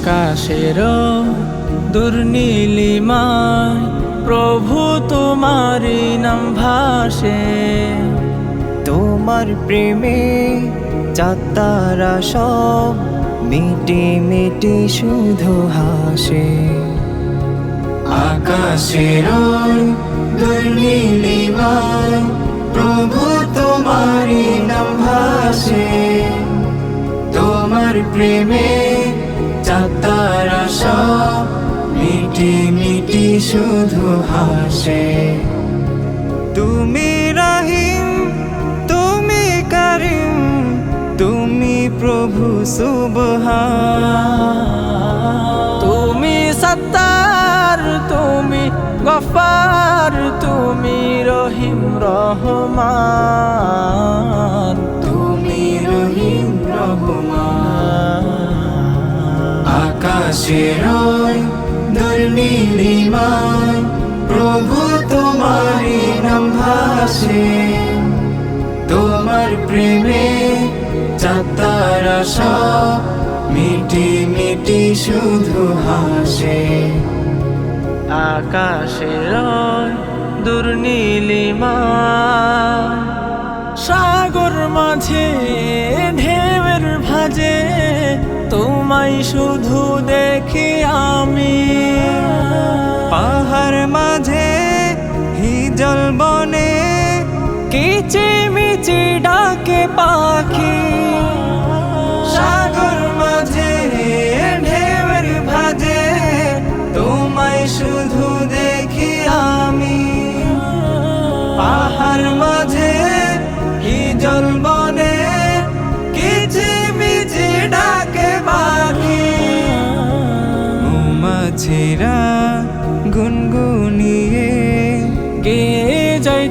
আকাশের দুর্নীলিমায় প্রভু তোমারি নাম ভাসে। তোমার প্রেমে চাতারা সব মিটি মিটি শুধু হাসে। আকাশের দুর্নীলিমায় প্রভু তোমারি নাম ভাসে। তোমার প্রেমে সব মিটি মিটি শুধু হাসে। তুমি রাহিম, তুমি কারিম, তুমি প্রভু সুবহান। তুমি সত্তার, তুমি গফার, তুমি রহিম রহমান। তুমি রহিম রহমান আকাশের দুর্নীলিমায় প্রভু তোমারি নাম তোমার প্রেমে চাতারা সব মিটি মিটি শুধু হাসে। আকাশের দুর্নীলিমা সাগর মাঝে, ঢেউয়ের ভাজে তোমায় শুধু দেখি আমি। পাহাড় মাঝে হিজল বনে কিচি মিচি ডাকে পাখি। সাগর মাঝে ঢেউয়ের ভাজে তোমায় শুধু দেখি আমি। পাহাড় মাঝে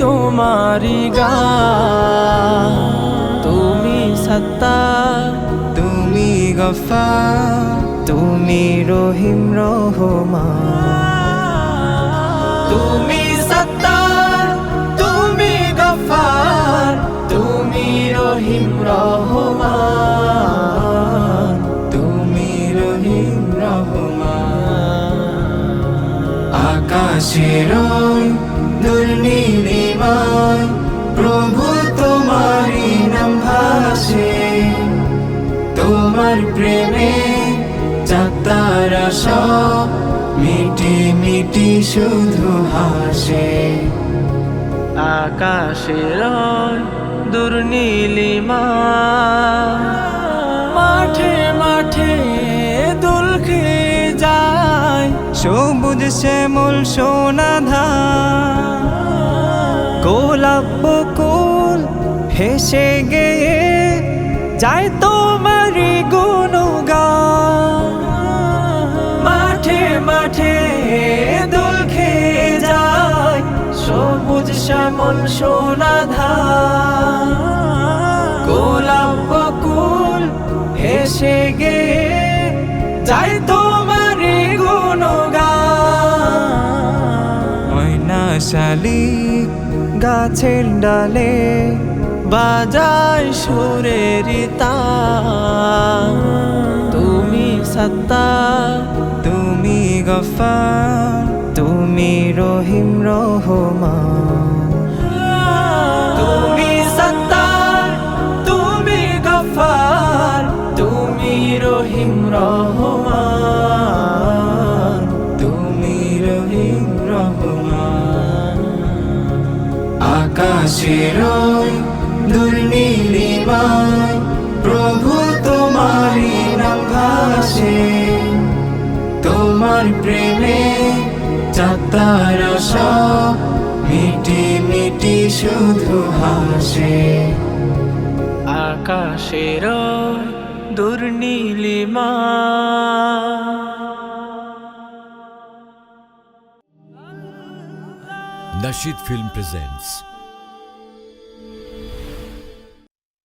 তোমারি গা। তুমি সত্তা, তুমি গফা, তুমি রহিম রহমান তুমি সত্তা, তুমি গফার তুমি রহিম রহমান তুমি রহিম রহমান আকাশের প্রেমে চাতারা সব মিটি মিটি শুধু হাসে। আকাশের দুর্নীলিমা মাঠে মাঠে দুল খেয়ে যায়, সবুজ শ্যামল সোনা ধান। গোলাপ বকুল হেসে গেয়ে যায় তোমারি গুণগান শ্যামল সোনা ধান। গোলাপ বকুল হেসে গেয়ে যায় তোমারি গুণগান। ময়না শালিক গাছের ডালে বাজায় সুরের তুমি সত্তা, তুমি গফা তুমি রহিম রহমান। রহমান, তুমি রহিম রহমান। আকাশের দুর্নীলিমায় প্রভু তোমারি নাম তোমার প্রেমে চাতারা সব মিটি মিটি শুধু হাসে। আকাশের দুর্নীলিমা। Nashid ফিল্ম presents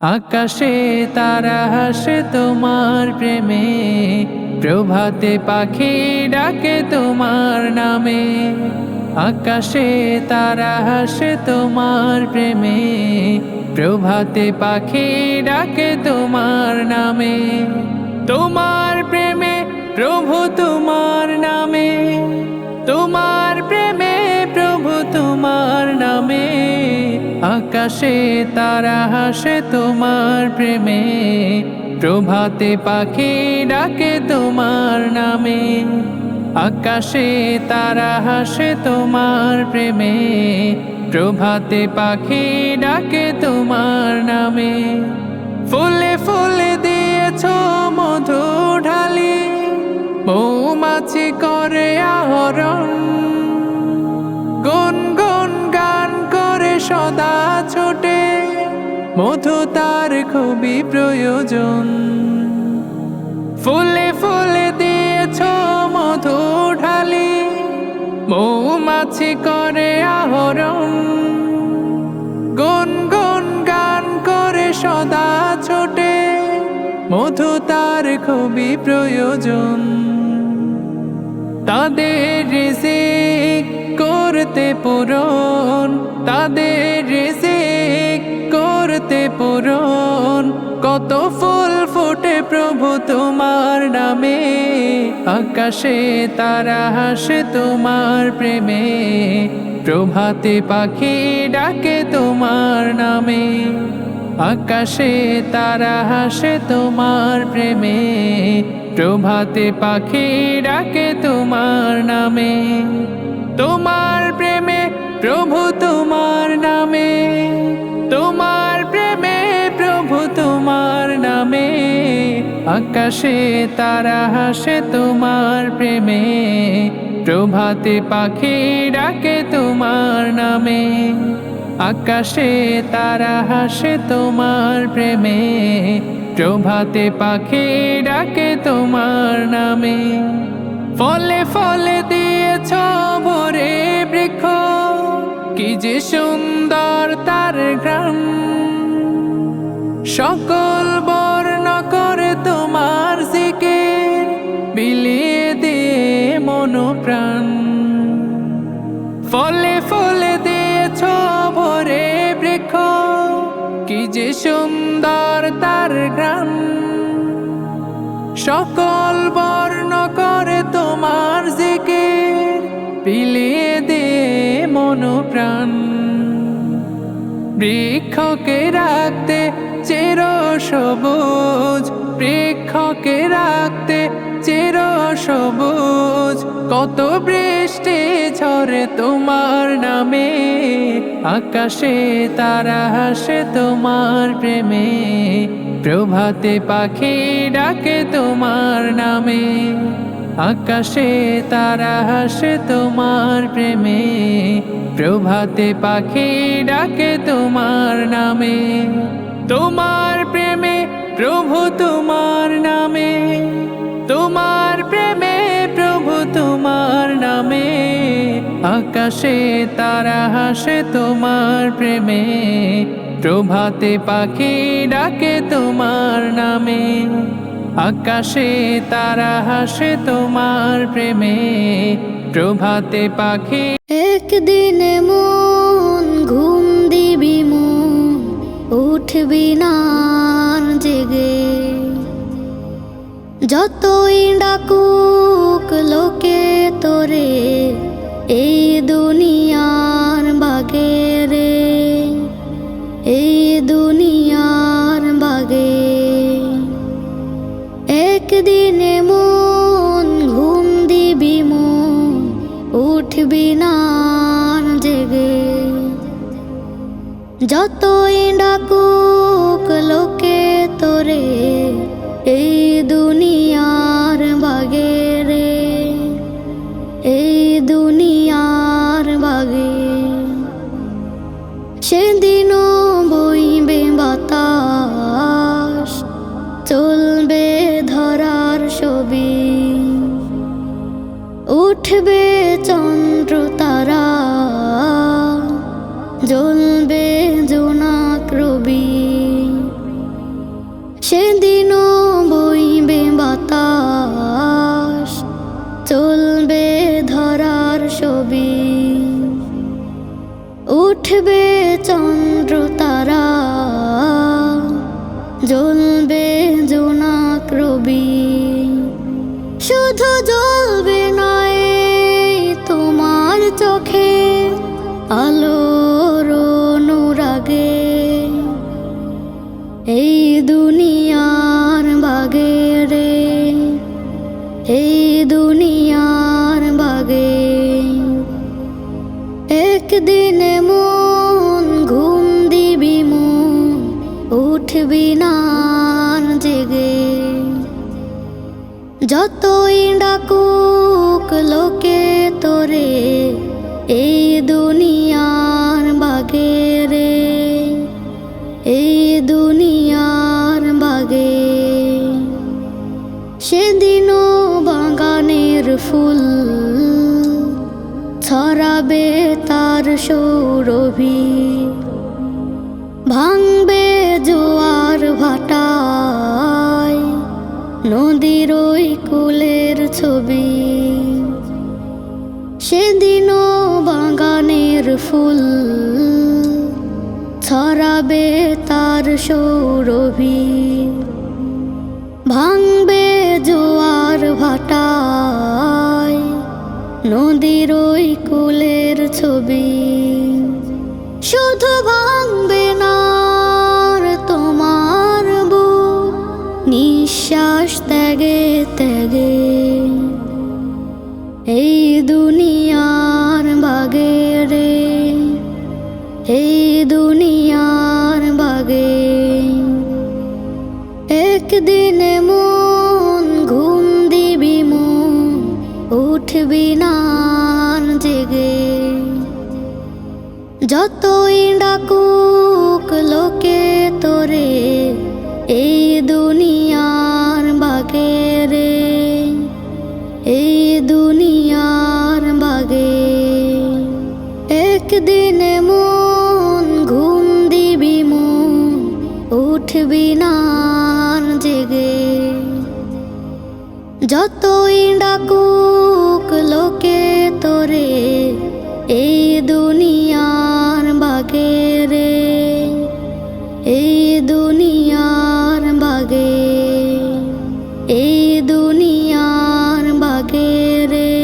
আকাশে তারা হাসে তোমার প্রেমে প্রভাতে পাখি ডাকে তোমার নামে। আকাশে তারা হাসে তোমার প্রেমে, প্রভাতে পাখি ডাকে তোমার নামে। তোমার প্রেমে প্রভু তোমার নামে, তোমার প্রেমে প্রভু তোমার নামে। আকাশে তারা হাসে তোমার প্রেমে, প্রভাতে পাখি ডাকে তোমার নামে। আকাশে তারা হাসে তোমার প্রেমে, প্রভাতে পাখি ডাকে তোমার নামে। ফুলে ফুলে দিয়েছ মধু ঢালি, মৌমাছি করে আহরণ। গুন গুন গান করে সদা ছোটে, মধু তার খুবই প্রয়োজন। ফুলে ফুলে দিয়েছ মধু ঢালি, মৌমাছি করে আহরণ। গুন গুন গান করে সদা ছোটে, মধু তার খুবই প্রয়োজন। তাদের রিজিক করতে পূরণ, তাদের রিজিক কত ফুল ফুটে প্রভু তোমার নামে। আকাশে তারা হাসে তোমার প্রেমে। প্রভাতে পাখি ডাকে তোমার নামে। আকাশে তারা হাসে তোমার প্রেমে। প্রভাতে পাখি ডাকে তোমার নামে। তোমার প্রেমে প্রভু তোমার নামে। তোমার নামে, আকাশে তারা হাসে তোমার প্রেমে, প্রভাতে পাখি ডাকে তোমার নামে, আকাশে তারা হাসে তোমার প্রেমে, প্রভাতে পাখি ডাকে তোমার নামে। ফলে ফলে দিয়েছ ভরে বৃক্ষ, কি যে সুন্দর তার গ্রাম সকল বর্ণ করে তোমার জিকে বিলিয়ে দিয়ে মনোপ্রাণ। ফলে ফলে দিয়েছ ভরে বৃক্ষ, কি যে সুন্দর তার গ্রাম সকল বর্ণ করে তোমার জিকে পিলিয়ে দে মনোপ্রাণ। বৃক্ষকে রাখতে চির সবুজ বৃক্ষকে রাখতে চির সবুজ। কত বৃষ্টি ঝরে তোমার নামে, আকাশে তারা হাসে তোমার প্রেমে। প্রভাতে পাখি ডাকে তোমার নামে, আকাশে তারা হাসে তোমার প্রেমে। প্রভাতে পাখি ডাকে তোমার নামে। তোমার প্রেমে, প্রভু তোমার নামে। তোমার প্রেমে, প্রভু তোমার নামে। আকাশে তারা হাসে তোমার প্রেমে। প্রভাতে পাখি ডাকে তোমার নামে। আকাশে তারা হাসে তোমার প্রেমে। প্রভাতে পাখি একদিন মন উঠবি না জেগে। যতই ডাকুক লোকে তোরে, এই দুনিয়ার বাগে রে। এই দুনিয়ার বাগে। একদিনে মন ঘুম দিবি মন, উঠবি না জেগে। যতই ডাকুক আর জেগে। যতই ডাকুক লোকে তোরে, এই দুনিয়ার বাগে রে। এই দুনিয়ার বাগে। সেদিনও বাগানের ফুল ছড়াবে তার সৌরভী। জোয়ার ভাটায় নদীর ওই কুলের ছবি। সেদিনও বাগানের ফুল ছড়াবে তার সৌরভী। ভাঙবে জোয়ার ভাটায় নদীর ওই কুলের ছবি। শুধু ভাঙবে না ত্যাগে এই দুনিয়ার বাগে রে, এই দুনিয়ার বাগে। একদিন মন ঘুম দিবি, মন উঠবি না জেগে। যতই ডাকুক যতই ডাকুক লোকে তোরে, এই দুনিয়ার বাগে রে। এই দুনিয়ার বাগে, এই দুনিয়ার বাগে রে।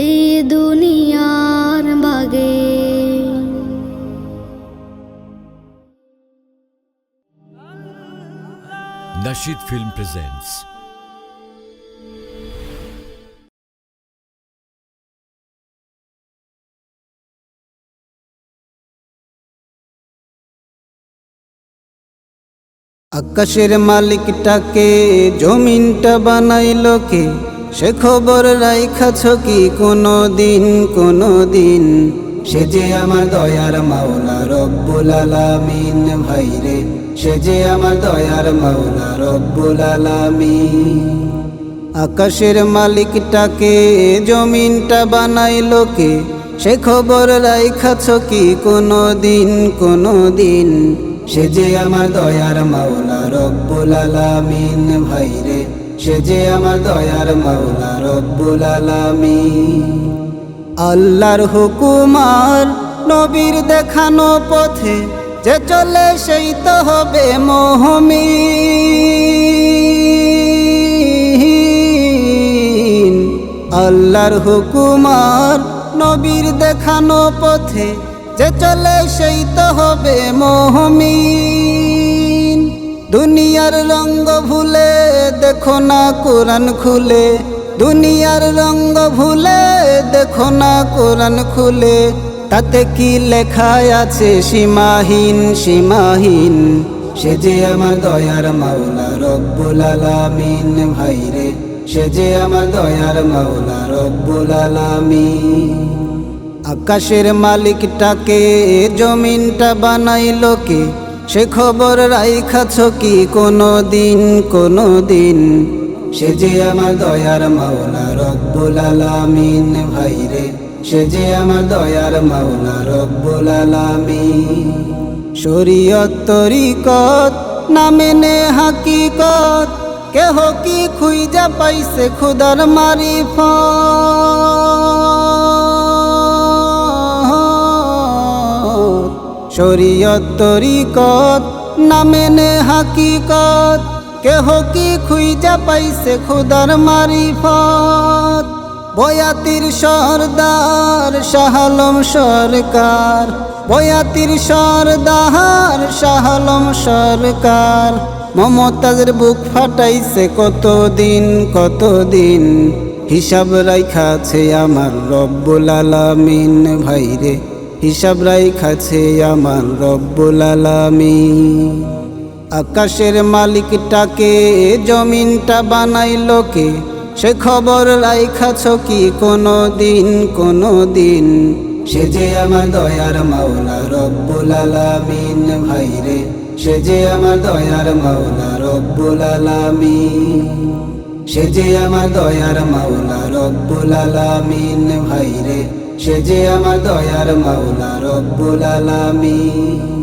এই দুনিয়ার বাগে। Nashid Film presents আকাশের মালিকটাকে জমিনটা বানাইলো কে? সে খবর রাইখাছ কি কোনো দিন কোনো দিন সে যে আমার দয়ার মাওলা রব্বুল আলামিন ভাইরে সে যে আমার দয়ার মাওলা রব্বুল আলামিন। আকাশের মালিকটাকে জমিনটা বানাইলো কে? সে খবর রাইখাছ কি কোনো দিন কোনো দিন সে যে আমার দয়ার মাওলা রব্বুল আলামিন ভাইরে সে যে আমার দয়ার মাওলা রব্বুল আলামিন। আল্লাহর হুকুমার নবীর দেখানো পথে যে চলে সেই তো হবে মহমিন। আল্লাহর হুকুমার নবীর দেখানো পথে যে চলে সেই তো হবে মহমিন। দুনিয়ার রঙ্গ ভুলে দেখো না কোরআন খুলে। দুনিয়ার রঙ্গ ভুলে দেখো না কোরআন খুলে। তাতে কি লেখা আছে সীমাহীন সীমাহীন? সে যে আমার দয়ার মাওলা রব্বুল আলামিন, ভাইরে। সে যে আমার দয়ার মাওলা রব্বুল আলামিন। আকাশের মালিকটাকে জমিনটা বানাইলো কে? সে খবর রাইখাছ কি কোনো দিন কোনো দিন সে যে আমার দয়ার মাওলা রব্বুল আলামিন ভাইরে সে যে আমার দয়ার মাওলা রব্বুল আলামিন। শরীয়ত তরিকত না মেনে হাকিকত। কেহ কি খুইজা পাইছে খুদার মারিফত? শরীয়ত তরিকত না মেনে হাকিকত। কেহ কি খুইজা পাইছে খুদার মারিফত? বয়াতির সর্দার শাহালম সরকার। বয়াতির সর্দার শাহালম সরকার। মমতাজের বুক ফাটাইছে কতদিন কতদিন? হিসাব রাইখাছে আমার রব্বুল আলামিন, ভাইরে। হিসাব রাইখাছে আমার রব্বুল আলামিন। আকাশের মালিকটাকে জমিনটা বানাইলো কে? সে খবর রাইখাছ কি কোনো দিন কোনো দিন সে যে আমার দয়ার মাওলা রব্বুল আলামিন ভাইরে সে যে আমার দয়ার মাওলা রব্বুল আলামিন। সে যে আমার দয়ার মাওলা রব্বুল আলামিন ভাইরে সে যে আমার দয়ার মাওলা রব্বুল আলামিন।